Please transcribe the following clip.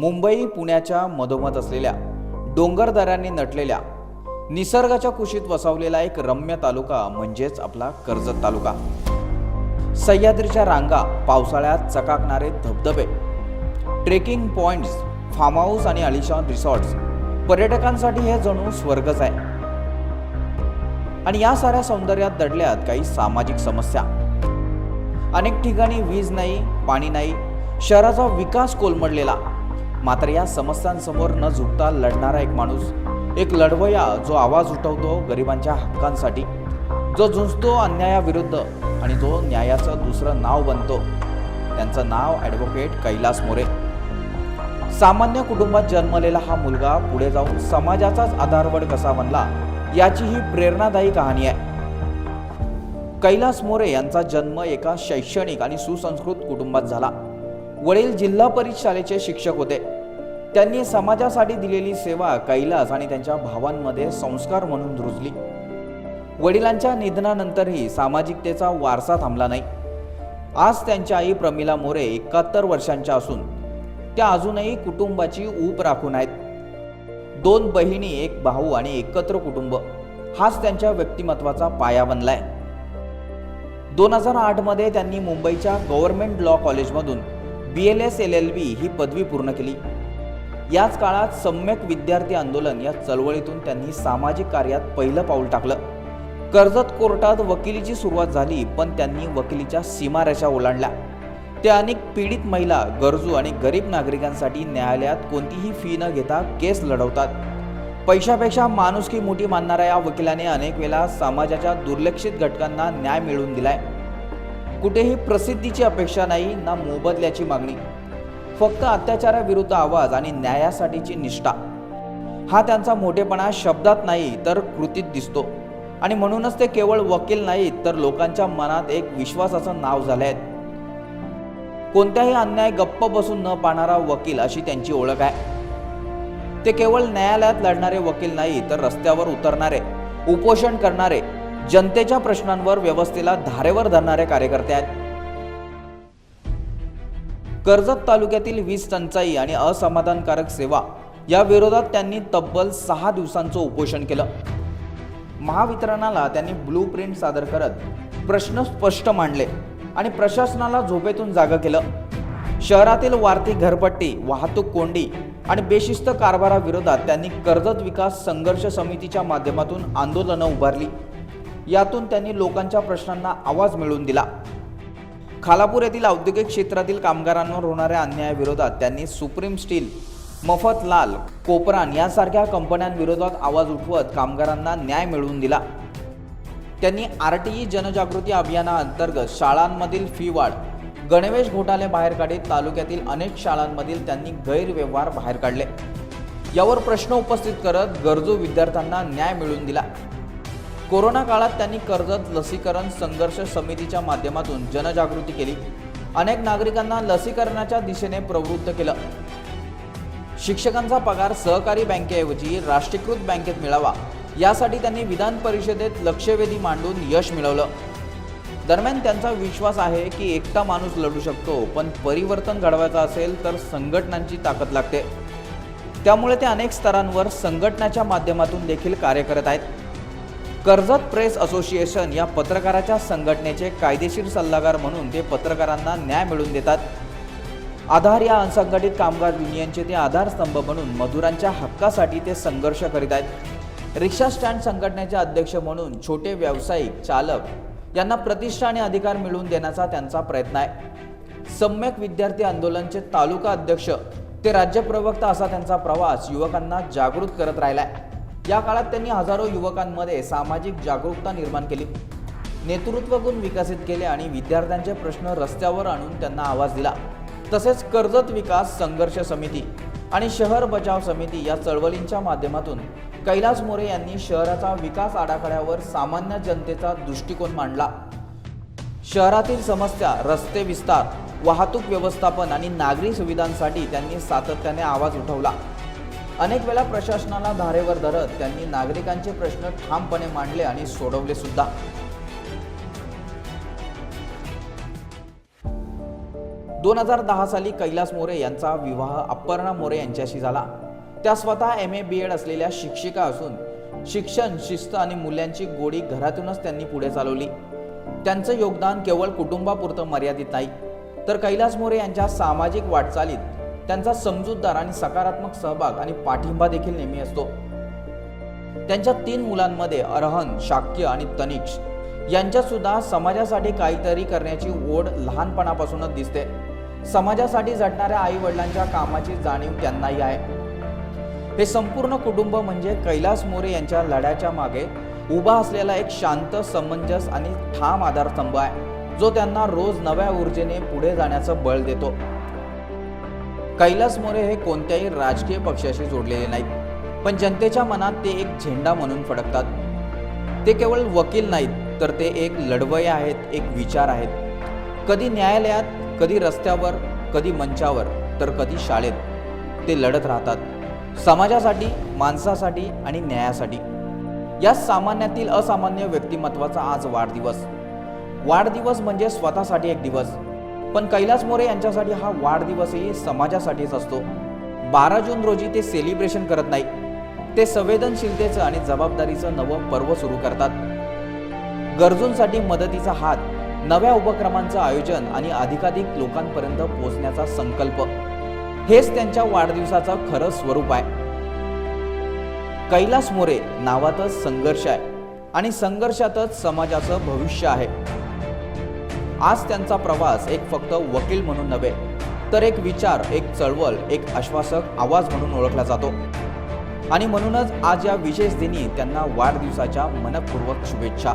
मुंबई पुण्याच्या मधोमध असलेल्या डोंगरदऱ्यांनी नटलेल्या निसर्गाच्या कुशीत वसावलेला एक रम्य तालुका म्हणजेच आपला कर्जत तालुका. सह्याद्रीच्या रांगा पावसाळ्यात चकाकणारे धबधबे ट्रेकिंग पॉइंट्स फार्म हाऊस आणि अलिशान रिसॉर्ट्स पर्यटकांसाठी हे जणू स्वर्गच आहे. आणि या साऱ्या सौंदर्यात दडल्यात काही सामाजिक समस्या. अनेक ठिकाणी वीज नाही पाणी नाही शहराचा विकास कोलमडलेला मात्र या समस्यांसमोर न झुकता लढणारा एक माणूस एक लढवया जो आवाज उठवतो गरिबांच्या हक्कांसाठी जो झुंजतो अन्यायाविरुद्ध आणि जो न्यायाचं दुसरं नाव बनतो. त्यांचं नाव ॲडव्होकेट कैलास मोरे. सामान्य कुटुंबात जन्मलेला हा मुलगा पुढे जाऊन समाजाचाच आधारवड कसा बनला याची ही प्रेरणादायी कहाणी आहे. कैलास मोरे यांचा जन्म एका शैक्षणिक आणि सुसंस्कृत कुटुंबात झाला. वडील जिल्हा परिषद शाळेचे शिक्षक होते. त्यांनी समाजासाठी दिलेली सेवा कैलास आणि त्यांच्या भावांमध्ये संस्कार म्हणून रुजली. वडिलांच्या निधनानंतरही सामाजिकतेचा वारसा थांबला नाही. आज त्यांच्या आई प्रमिला मोरे एकाहत्तर वर्षांच्या असून त्या अजूनही कुटुंबाची ऊप राखून आहेत. दोन बहिणी एक भाऊ आणि एकत्र कुटुंब हाच त्यांच्या व्यक्तिमत्वाचा पाया बनलाय. दोन हजार आठमध्ये त्यांनी मुंबईच्या गव्हर्नमेंट लॉ कॉलेजमधून B L S L L B ही पदवी पूर्ण केली. याच काळात सम्यक विद्यार्थी आंदोलन या चळवळीतून त्यांनी सामाजिक कार्यात पहिलं पाऊल टाकलं. कर्जत कोर्टात वकिलीची सुरुवात झाली पण त्यांनी वकिलीच्या सीमारेषा ओलांडल्या. ते अनेक पीडित महिला गरजू आणि गरीब नागरिकांसाठी न्यायालयात कोणतीही फी न घेता केस लढवतात. पैशापेक्षा माणुसकी मोठी मानणाऱ्या या वकिलाने अनेक वेळा समाजाच्या दुर्लक्षित घटकांना न्याय मिळवून दिलाय. कुठेही प्रसिद्धीची अपेक्षा नाही ना मोबदल्याची मागणी. फक्त अत्याचाराविरुद्ध आवाज आणि न्यायासाठीची निष्ठा. हा त्यांचा मोठेपणा शब्दात नाही तर कृतीत दिसतो. आणि म्हणूनच ते केवळ वकील नाहीत तर लोकांच्या मनात एक विश्वासाचं नाव झाले आहेत कोणत्याही अन्याय गप्प बसून न पाहणारा वकील अशी त्यांची ओळख आहे. ते केवळ न्यायालयात लढणारे वकील नाही तर रस्त्यावर उतरणारे उपोषण करणारे जनतेच्या प्रश्नांवर व्यवस्थेला धारेवर धरणाऱ्या कार्यकर्ते आहेत. कर्जत तालुक्यातील वीज टंचाई आणि असमाधानकारक सेवा या विरोधात त्यांनी तब्बल सहा दिवसांचं उपोषण केलं. महावितरणाला त्यांनी ब्लू प्रिंट सादर करत प्रश्न स्पष्ट मांडले आणि प्रशासनाला झोपेतून जागं केलं. शहरातील वाढती घरपट्टी वाहतूक कोंडी आणि बेशिस्त कारभाराविरोधात त्यांनी कर्जत विकास संघर्ष समितीच्या माध्यमातून आंदोलनं उभारली. यातून त्यांनी लोकांच्या प्रश्नांना आवाज मिळवून दिला. खालापूर येथील औद्योगिक क्षेत्रातील कामगारांवर होणाऱ्या अन्यायाविरोधात त्यांनी सुप्रीम स्टील मफतलाल कोपरान यासारख्या कंपन्यांविरोधात आवाज उठवत कामगारांना न्याय मिळवून दिला. त्यांनी आर टी ई जनजागृती अभियानाअंतर्गत शाळांमधील फी वाढ गणवेश घोटाळे बाहेर काढीत तालुक्यातील अनेक शाळांमधील त्यांनी गैरव्यवहार बाहेर काढले. यावर प्रश्न उपस्थित करत गरजू विद्यार्थ्यांना न्याय मिळवून दिला. कोरोना काळात त्यांनी कर्जत लसीकरण संघर्ष समितीच्या माध्यमातून जनजागृती केली. अनेक नागरिकांना लसीकरणाच्या दिशेने प्रवृत्त केलं. शिक्षकांचा पगार सहकारी बँकेऐवजी राष्ट्रीयकृत बँकेत मिळावा यासाठी त्यांनी विधान परिषदेत लक्षवेधी मांडून यश मिळवलं. दरम्यान त्यांचा विश्वास आहे की एकटा माणूस लढू शकतो पण परिवर्तन घडवायचं असेल तर संघटनांची ताकद लागते. त्यामुळे ते अनेक स्तरांवर संघटनाच्या माध्यमातून देखील कार्य करत आहेत. कर्जत प्रेस असोसिएशन या पत्रकाराच्या संघटनेचे कायदेशीर सल्लागार म्हणून ते पत्रकारांना न्याय मिळवून देतात. आधार या असंघटित कामगार युनियनचे ते आधारस्तंभ म्हणून मजुरांच्या हक्कासाठी ते संघर्ष करीत आहेत. रिक्षा स्टँड संघटनेचे अध्यक्ष म्हणून छोटे व्यावसायिक चालक यांना प्रतिष्ठा आणि अधिकार मिळवून देण्याचा त्यांचा प्रयत्न आहे. सम्यक विद्यार्थी आंदोलनचे तालुका अध्यक्ष ते राज्य प्रवक्ता असा त्यांचा प्रवास युवकांना जागृत करत राहिलाय. या काळात त्यांनी हजारो युवकांमध्ये सामाजिक जागरूकता निर्माण केली नेतृत्व गुण विकसित केले आणि विद्यार्थ्यांचे प्रश्न रस्त्यावर आणून त्यांना आवाज दिला. तसेच कर्जत विकास संघर्ष समिती आणि शहर बचाव समिती या चळवळींच्या माध्यमातून कैलास मोरे यांनी शहराचा विकास आराखड्यावर सामान्य जनतेचा दृष्टिकोन मांडला. शहरातील समस्या रस्ते विस्तार वाहतूक व्यवस्थापन आणि नागरी सुविधांसाठी त्यांनी सातत्याने आवाज उठवला. अनेक वेळा प्रशासनाला धारेवर धरत त्यांनी नागरिकांचे प्रश्न ठामपणे मांडले आणि सोडवले सुद्धा. दोन हजार दहा साली कैलास मोरे यांचा विवाह अपर्णा मोरे यांच्याशी झाला. त्या स्वतः एम ए बी एड असलेल्या शिक्षिका असून शिक्षण शिस्त आणि मूल्यांची गोडी घरातूनच त्यांनी पुढे चालवली. त्यांचं योगदान केवळ कुटुंबापुरतं मर्यादित नाही तर कैलास मोरे यांच्या सामाजिक वाटचालीत त्यांचा समजूतदार आणि सकारात्मक सहभाग आणि पाठिंबा देखील नेहमी असतो. त्यांच्या तीन मुलांमध्ये अरहन शाक्य आणि तनिक्ष यांच्यासुद्धा समाजासाठी काहीतरी करण्याची ओढ लहानपणापासूनच दिसते. समाजासाठी झटणाऱ्या आई वडिलांच्या कामाची जाणीव त्यांनाही आहे. हे संपूर्ण कुटुंब म्हणजे कैलास मोरे यांच्या लढ्याच्या मागे उभा असलेला एक शांत समंजस आणि ठाम आधारस्तंभ आहे जो त्यांना रोज नव्या ऊर्जेने पुढे जाण्याचं बळ देतो. कैलास मोरे हे कोणत्याही राजकीय पक्षाशी जोडलेले नाहीत. पण जनतेच्या मनात ते एक झेंडा म्हणून फडकतात. ते केवळ वकील नाहीत तर ते एक लढवय आहेत एक विचार आहेत. कधी न्यायालयात कधी रस्त्यावर कधी मंचावर तर कधी शाळेत. ते लढत राहतात. समाजासाठी माणसासाठी आणि न्यायासाठी. या सामान्यातील असामान्य व्यक्तिमत्वाचा आज वाढदिवस. वाढदिवस म्हणजे स्वतःसाठी एक दिवस. पण कैलास मोरे यांच्यासाठी हा वाढदिवसही समाजासाठीच असतो. बारा जून रोजी ते सेलिब्रेशन करत नाही ते संवेदनशीलतेचं आणि जबाबदारीचं नवं पर्व सुरू करतात. गरजूंसाठी मदतीचा हात नव्या उपक्रमांचं आयोजन आणि अधिकाधिक लोकांपर्यंत पोहोचण्याचा संकल्प. हेच त्यांच्या वाढदिवसाचं खरं स्वरूप आहे. कैलास मोरे नावातच संघर्ष आहे आणि संघर्षातच समाजाचं भविष्य आहे. आज त्यांचा प्रवास एक फक्त वकील म्हणून नव्हे तर एक विचार एक चळवळ एक आश्वासक आवाज म्हणून ओळखला जातो. आणि म्हणूनच आज या विशेष दिनी त्यांना वाढदिवसाच्या मनपूर्वक शुभेच्छा.